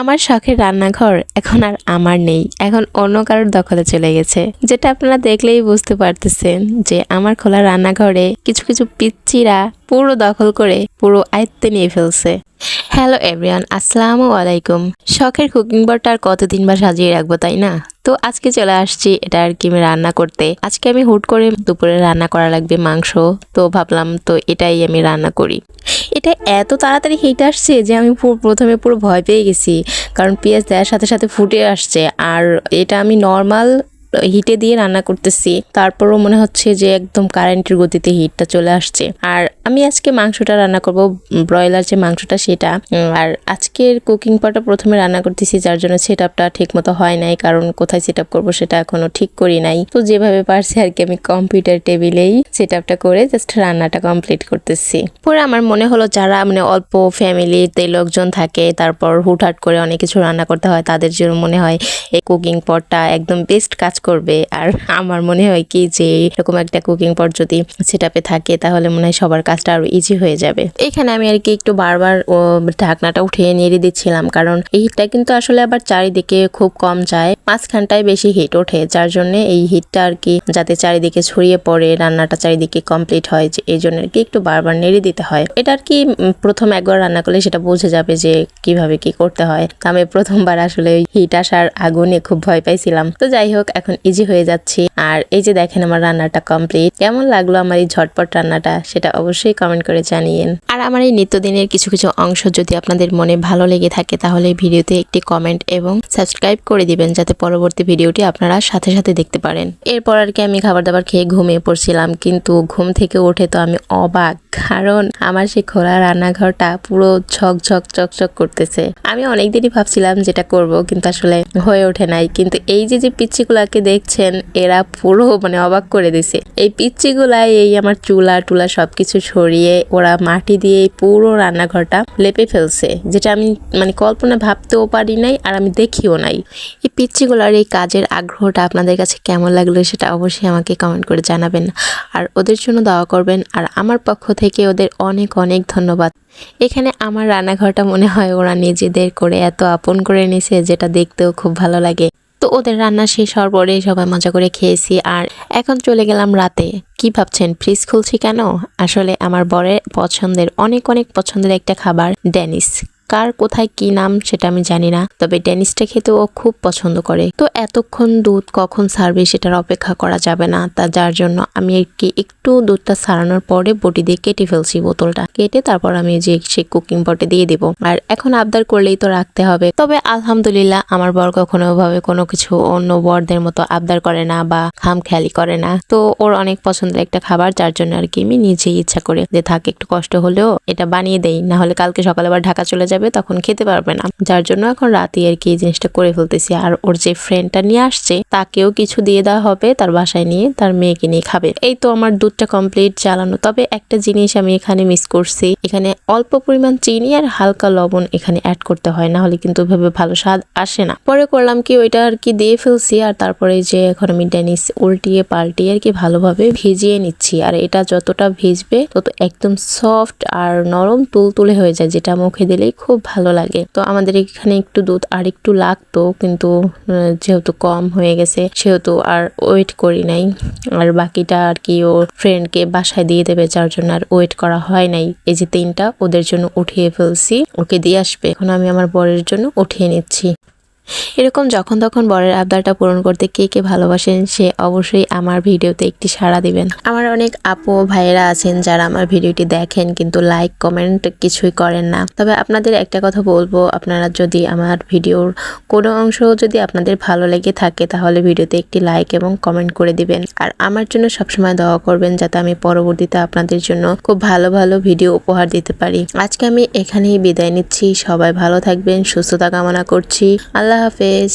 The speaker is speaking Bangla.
আমার শখের রান্নাঘর এখন আর আমার নেই। এখন অন্য কারোর দখলে চলে গেছে। যেটা আপনারা দেখলেই বুঝতে পারতেছেন যে আমার খোলা রান্নাঘরে কিছু কিছু পিচ্চিরা পুরো দখল করে পুরো আয়ত্তে নিয়ে ফেলছে। হ্যালো এভরিওয়ান আসসালামু আলাইকুম শখের কুকিং বোর্ডটা আর কতদিন বা সাজিয়ে রাখব তাই না তো আজকে চলে আসছি, এটা আর কি আমি রান্না করতে। আজকে আমি হুট করে দুপুরে রান্না করা লাগবে মাংস। তো ভাবলাম, তো এটাই আমি রান্না করি। এটা এত তাড়াতাড়ি হিট আসছে যে আমি প্রথমে পুরো ভয় পেয়ে গেছি। কারণ পেঁয়াজ দেওয়ার সাথে সাথে ফুটে আসছে। আর এটা আমি নর্মাল হিটে দিয়ে রান্না করতেছি। তারপরও মনে হচ্ছে যে একদম কারেন্টের গতিতে হিটটা চলে আসছে। আর আমি আজকে মাংসটা রান্না করব, ব্রয়লার যে মাংসটা সেটা। আর আজকের কুকিং পটা প্রথমে রান্না করতেছি, যার জন্য সেট আপটা ঠিক মতো হয় নাই, কারণ কোথায় সেট আপ করব সেটা এখনও ঠিক করি নাই। তো যেভাবে পারছি আর কি, আমি কম্পিউটার টেবিলেই সেট আপটা করে জাস্ট রান্নাটা কমপ্লিট করতেছি। পরে আমার মনে হলো যারা মানে অল্প ফ্যামিলিতে লোকজন থাকে, তারপর হুটহাট করে অনেক কিছু রান্না করতে হয়, তাদের জন্য মনে হয় এই কুকিং পটটা একদম বেস্ট কাজ করবে। আর আমার মনে হয় কি যে, এরকম একটা কুকিং পট যদি সেটাপে থাকে, তাহলে মনে হয় সবার কাজটা আরও ইজি হয়ে যাবে। এখানে আমি আর কি একটু বারবার ঢাকনাটা উঠিয়ে নেড়ে দিচ্ছিলাম। কারণ এই হিটটা কিন্তু আসলে আবার চারিদিকে খুব কম যায়, মাঝখানটায় বেশি হিট ওঠে। যার জন্য এই হিটটা আর কি যাতে চারিদিকে ছড়িয়ে পড়ে, রান্নাটা চারিদিকে কমপ্লিট হয়, যে, এই জন্য আর কি একটু বারবার নেড়ে দিতে হয়। এটা আর কি প্রথম একবার রান্না করলে সেটা বোঝা যাবে যে, কীভাবে কি করতে হয়। আমি প্রথমবার আসলে হিট আসার আগুনে খুব ভয় পাইছিলাম। তো যাই হোক, এখন ইজি হয়ে যাচ্ছি। আর এই যে দেখেন আমার রান্নাটা কমপ্লিট কেমন লাগল আমার এই ঝটপট রান্নাটা? সেটা অবশ্যই কমেন্ট করে জানিয়েন। আর আমার এই নিত্যদিনের কিছু কিছু অংশ যদি আপনাদের মনে ভালো লেগে থাকে, তাহলে ভিডিওতে একটি কমেন্ট এবং সাবস্ক্রাইব করে দিবেন, যাতে পরবর্তী ভিডিওটি আপনারা সাথে সাথে দেখতে পারেন। এরপর আর কি আমি খাবার দাবার খেয়ে ঘুমিয়ে পড়ছিলাম, কিন্তু ঘুম থেকে উঠে তো আমি অবাক, কারণ আমার সেই খোলা রান্নাঘরটা পুরো ঝকঝক চকচক করতেছে। আমি অনেকদিনই ভাবছিলাম যেটা করব, কিন্তু আসলে হয়ে ওঠে নাই। কিন্তু এই যে যে পিচ্ছিগুলাকে দেখছেন, এরা পুরো মানে অবাক করে দিছে। এই পিচ্ছিগুলাই এই আমার চুলা, টুলা সবকিছু সরিয়ে ওরা মাটি দিয়ে পুরো রান্নাঘরটা লেপে ফেলছে, যেটা আমি মানে কল্পনা ভাবতেও পারি নাই আর আমি দেখিও নাই। এই পিচ্ছিগুলার এই কাজের আগ্রহটা আপনাদের কাছে কেমন লাগল সেটা অবশ্যই আমাকে কমেন্ট করে জানাবেন। আর ওদের জন্য দাওয়া করবেন, আর আমার পক্ষ থেকে ওদের অনেক অনেক ধন্যবাদ। এখানে আমার রান্নাঘরটা মনে হয় ওরা নিজেদের করে এত আপন করে নিছে, যেটা দেখতেও খুব ভালো লাগে। তো ওদের রান্না শেষ হওয়ার পরে সবাই মজা করে খেয়েছি। আর এখন চলে গেলাম রাতে। কি ভাবছেন? ফ্রিজ খুলছি কেন? আসলে আমার বরের পছন্দের, অনেক অনেক পছন্দের একটা খাবার ডেনিস কার কোথায় কি নাম সেটা আমি জানি না, তবে ডেনিসটা খেতে ও খুব পছন্দ করে। তো এতক্ষণ দুধ কখন সারবে সেটার অপেক্ষা করা যাবে না, তা যার জন্য আমি কি একটু দুধটা সারানোর পরে বটি দিয়ে কেটে ফেলছি বোতলটা। কেটে তারপর আমি যে সেই কুকিং পটে দিয়ে দেব। আর এখন আবদার করলেই তো রাখতে হবে। তবে আলহামদুলিল্লাহ আমার বর কখনো ভাবে কোনো কিছু অন্য বরদের মতো আবদার করে না বা খাম খেয়ালি করে না। তো ওর অনেক পছন্দের একটা খাবার, যার জন্য আর কি আমি নিজেই ইচ্ছা করে যে থাক, একটু কষ্ট হলেও এটা বানিয়ে দেই। না হলে কালকে সকালে আবার ঢাকা চলে যাবে। তখন খেতে পারবে না। যার জন্য এখন রাতে আর কি এই জিনিসটা করে ফেলতেছি। আর ওর যে ফ্রেন্ডটা নিয়ে আসছে, তাকেও কিছু দিয়ে দেওয়া হবে। তার বাসায় নিয়ে তার মেয়েকে নিয়ে খাবে। এই তো আমার দুধটা কমপ্লিট জ্বালানো। তবে একটা জিনিস আমি এখানে মিস করছি। এখানে অল্প পরিমাণ চিনি আর হালকা লবণ এখানে অ্যাড করতে হয়। না হলে কিন্তু ওইভাবে ভালো স্বাদ আসে না। পরে করলাম কি, ওইটা আর কি দিয়ে ফেলছি। আর তারপরে যে এখন আমি ডেনিস উল্টিয়ে পাল্টিয়ে আর কি ভালোভাবে ভিজিয়ে নিচ্ছি। আর এটা যতটা ভিজবে, তত একদম সফট আর নরম তুলতুলে হয়ে যায়। যেটা মুখে দিলেই ভালো লাগে। তো আমাদের এখানে একটু দুধ আর একটু লাগতো, কিন্তু যেহেতু কম হয়ে গেছে, সেহেতু আর ওয়েট করি নাই। আর বাকিটা আর কি ওর ফ্রেন্ডকে বাসায় দিয়ে দেবে, যার জন্য আর ওয়েট করা হয় নাই। এই যে তিনটা, ওদের জন্য উঠিয়ে ফেলছি, ওকে দিয়ে আসবে। এখন আমি আমার বরের জন্য উঠিয়ে নিচ্ছি। এরকম যখন তখন বরের আবদারটা পূরণ করতে কে কে ভালোবাসেন, সে অবশ্যই আমার ভিডিওতে একটি সাড়া দিবেন। আমার অনেক আপু ভাইয়েরা আছেন যারা আমার ভিডিওটি দেখেন কিন্তু লাইক কমেন্ট কিছুই করেন না। তবে আপনাদের একটা কথা বলব, আপনারা যদি আমার ভিডিওর কোনো অংশ যদি আপনাদের ভালো লেগে থাকে তাহলে ভিডিওতে একটি লাইক এবং কমেন্ট করে দিবেন। আর আমার জন্য সবসময় দোয়া করবেন যাতে আমি পরবর্তীতে আপনাদের জন্য খুব ভালো ভালো ভিডিও উপহার দিতে পারি। আজকে আমি এখানেই বিদায় নিচ্ছি। সবাই ভালো থাকবেন, সুস্থতা কামনা করছি। আল্লাহ হাফেজ